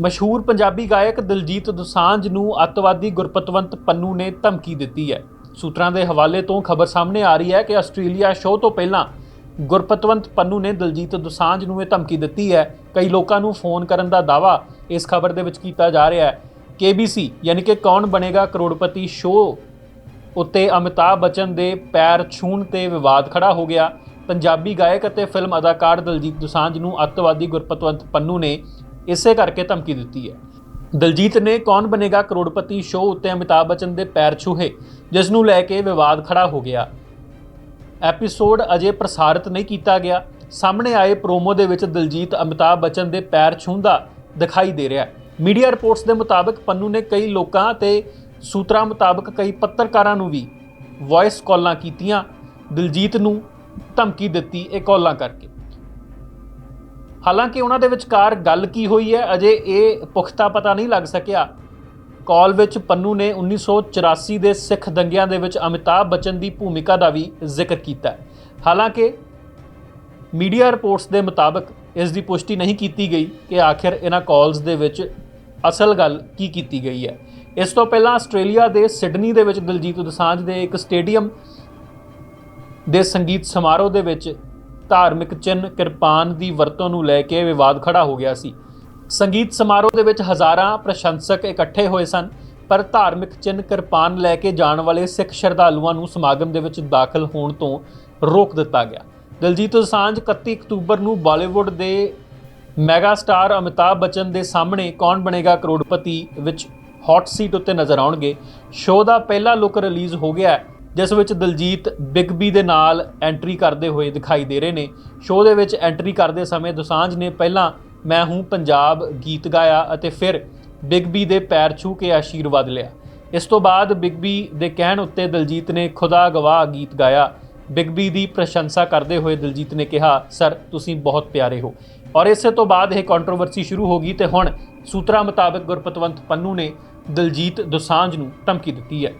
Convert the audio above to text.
ਮਸ਼ਹੂਰ ਪੰਜਾਬੀ ਗਾਇਕ ਦਿਲਜੀਤ ਦੋਸਾਂਝ ਨੂੰ ਅੱਤਵਾਦੀ ਗੁਰਪਤਵੰਤ ਪੰਨੂ ਨੇ ਧਮਕੀ ਦਿੱਤੀ ਹੈ। ਸੂਤਰਾਂ ਦੇ ਹਵਾਲੇ ਤੋਂ ਖਬਰ ਸਾਹਮਣੇ ਆ ਰਹੀ ਹੈ ਕਿ ਆਸਟ੍ਰੇਲੀਆ ਸ਼ੋਅ ਤੋਂ ਪਹਿਲਾਂ ਗੁਰਪਤਵੰਤ ਪੰਨੂ ਨੇ ਦਿਲਜੀਤ ਦੋਸਾਂਝ ਨੂੰ ਇਹ ਧਮਕੀ ਦਿੱਤੀ ਹੈ। ਕਈ ਲੋਕਾਂ ਨੂੰ ਫੋਨ ਕਰਨ ਦਾ ਦਾਵਾ ਇਸ ਖਬਰ ਦੇ ਵਿੱਚ ਕੀਤਾ ਜਾ ਰਿਹਾ ਹੈ। KBC ਯਾਨੀ ਕਿ ਕੌਣ ਬਣੇਗਾ ਕਰੋੜਪਤੀ ਸ਼ੋਅ ਉੱਤੇ ਅਮਿਤਾਭ ਬੱਚਨ ਦੇ ਪੈਰ ਛੂਹਣ ਤੇ ਵਿਵਾਦ ਖੜਾ ਹੋ ਗਿਆ। ਪੰਜਾਬੀ ਗਾਇਕ ਅਤੇ ਫਿਲਮ ਅਦਾਕਾਰ ਦਲਜੀਤ ਦੋਸਾਂਝ ਨੂੰ ਅੱਤਵਾਦੀ ਗੁਰਪਤਵੰਤ ਪੰਨੂ ਨੇ ਇਸੇ ਕਰਕੇ ਧਮਕੀ ਦਿੱਤੀ ਹੈ। ਦਲਜੀਤ ਨੇ ਕੌਣ ਬਣੇਗਾ ਕਰੋੜਪਤੀ ਸ਼ੋਅ ਉੱਤੇ ਅਮਿਤਾਭ ਬੱਚਨ ਦੇ ਪੈਰ ਛੂਹੇ, ਜਿਸ ਨੂੰ ਲੈ ਕੇ ਵਿਵਾਦ ਖੜਾ ਹੋ ਗਿਆ। ਐਪੀਸੋਡ ਅਜੇ ਪ੍ਰਸਾਰਿਤ ਨਹੀਂ ਕੀਤਾ ਗਿਆ। ਸਾਹਮਣੇ ਆਏ ਪ੍ਰੋਮੋ ਦੇ ਵਿੱਚ ਦਲਜੀਤ ਅਮਿਤਾਭ ਬੱਚਨ ਦੇ ਪੈਰ ਛੂੰਹਦਾ ਦਿਖਾਈ ਦੇ ਰਿਹਾ ਹੈ। ਮੀਡੀਆ ਰਿਪੋਰਟਸ ਦੇ ਮੁਤਾਬਕ ਪੰਨੂ ਨੇ ਕਈ ਲੋਕਾਂ ਤੇ ਸੂਤਰਾਂ ਮੁਤਾਬਕ ਕਈ ਪੱਤਰਕਾਰਾਂ ਨੂੰ ਵੀ ਵੌਇਸ ਕਾਲਾਂ ਕੀਤੀਆਂ। ਦਿਲਜੀਤ ਨੂੰ ਧਮਕੀ ਦਿੱਤੀ ਇਹ ਕਾਲਾਂ ਕਰਕੇ। ਹਾਲਾਂਕਿ ਉਹਨਾਂ ਦੇ ਵਿਚਕਾਰ ਗੱਲ ਕੀ ਹੋਈ ਹੈ, ਅਜੇ ਇਹ ਪੁਖਤਾ ਪਤਾ ਨਹੀਂ ਲੱਗ ਸਕਿਆ। ਕਾਲ ਵਿੱਚ ਪੰਨੂ ਨੇ 1984 ਦੇ ਸਿੱਖ ਦੰਗਿਆਂ ਦੇ ਵਿੱਚ ਅਮਿਤਾਭ ਬੱਚਨ ਦੀ ਭੂਮਿਕਾ ਦਾ ਵੀ ਜ਼ਿਕਰ ਕੀਤਾ ਹੈ। ਹਾਲਾਂਕਿ ਮੀਡੀਆ ਰਿਪੋਰਟਸ ਦੇ ਮੁਤਾਬਕ ਇਸ ਦੀ ਪੁਸ਼ਟੀ ਨਹੀਂ ਕੀਤੀ ਗਈ ਕਿ ਆਖਿਰ ਇਹਨਾਂ ਕਾਲਸ ਦੇ ਵਿੱਚ ਅਸਲ ਗੱਲ ਕੀ ਕੀਤੀ ਗਈ ਹੈ। ਇਸ ਤੋਂ ਪਹਿਲਾਂ ਆਸਟ੍ਰੇਲੀਆ ਦੇ ਸਿਡਨੀ ਦੇ ਵਿੱਚ ਦਿਲਜੀਤ ਦੋਸਾਂਝ ਦੇ ਇੱਕ ਸਟੇਡੀਅਮ ਦੇ ਸੰਗੀਤ ਸਮਾਰੋਹ ਦੇ ਵਿੱਚ ਧਾਰਮਿਕ ਚਿੰਨ੍ਹ ਕਿਰਪਾਨ ਦੀ ਵਰਤੋਂ ਨੂੰ ਲੈ ਕੇ ਵਿਵਾਦ ਖੜਾ ਹੋ ਗਿਆ ਸੀ। ਸੰਗੀਤ ਸਮਾਰੋਹ ਦੇ ਵਿੱਚ ਹਜ਼ਾਰਾਂ ਪ੍ਰਸ਼ੰਸਕ ਇਕੱਠੇ ਹੋਏ ਸਨ, ਪਰ ਧਾਰਮਿਕ ਚਿੰਨ੍ਹ ਕਿਰਪਾਨ ਲੈ ਕੇ ਜਾਣ ਵਾਲੇ ਸਿੱਖ ਸ਼ਰਧਾਲੂਆਂ ਨੂੰ ਸਮਾਗਮ ਦੇ ਵਿੱਚ ਦਾਖਲ ਹੋਣ ਤੋਂ ਰੋਕ ਦਿੱਤਾ ਗਿਆ। ਦਿਲਜੀਤ ਦੋਸਾਂਝ 31 ਅਕਤੂਬਰ ਨੂੰ ਬਾਲੀਵੁੱਡ ਦੇ ਮੈਗਾ ਸਟਾਰ ਅਮਿਤਾਭ ਬੱਚਨ ਦੇ ਸਾਹਮਣੇ ਕੌਣ ਬਣੇਗਾ ਕਰੋੜਪਤੀ ਵਿੱਚ ਹੌਟ ਸੀਟ ਉੱਤੇ ਨਜ਼ਰ ਆਉਣਗੇ। ਸ਼ੋਅ ਦਾ ਪਹਿਲਾ ਲੁੱਕ ਰਿਲੀਜ਼ ਹੋ ਗਿਆ ਹੈ। ਜਿਸ ਵਿੱਚ ਦਲਜੀਤ ਬਿਗ ਬੀ ਦੇ ਨਾਲ ਐਂਟਰੀ ਕਰਦੇ ਹੋਏ ਦਿਖਾਈ ਦੇ ਰਹੇ ਨੇ। ਸ਼ੋਅ ਦੇ ਵਿੱਚ ਐਂਟਰੀ ਕਰਦੇ ਸਮੇਂ ਦੋਸਾਂਝ ਨੇ ਪਹਿਲਾਂ ਮੈਂ ਹੂੰ ਪੰਜਾਬ ਗੀਤ ਗਾਇਆ ਅਤੇ ਫਿਰ ਬਿਗ ਬੀ ਦੇ ਪੈਰ ਛੂ ਕੇ ਆਸ਼ੀਰਵਾਦ ਲਿਆ। ਇਸ ਤੋਂ ਬਾਅਦ ਬਿਗ ਬੀ ਦੇ ਕਹਿਣ ਉੱਤੇ ਦਲਜੀਤ ਨੇ ਖੁਦਾ ਗਵਾਹ ਗੀਤ ਗਾਇਆ। ਬਿਗ ਬੀ ਦੀ ਪ੍ਰਸ਼ੰਸਾ ਕਰਦੇ ਹੋਏ ਦਲਜੀਤ ਨੇ ਕਿਹਾ, ਸਰ, ਤੁਸੀਂ ਬਹੁਤ ਪਿਆਰੇ ਹੋ। ਔਰ ਇਸੇ ਤੋਂ ਬਾਅਦ ਇਹ ਕੰਟਰੋਵਰਸੀ ਸ਼ੁਰੂ ਹੋ ਗਈ ਤੇ ਹੁਣ ਸੂਤਰਾਂ ਮੁਤਾਬਕ ਗੁਰਪਤਵੰਤ ਪੰਨੂ ਨੇ ਦਲਜੀਤ ਦੋਸਾਂਝ ਨੂੰ ਧਮਕੀ ਦਿੱਤੀ ਹੈ।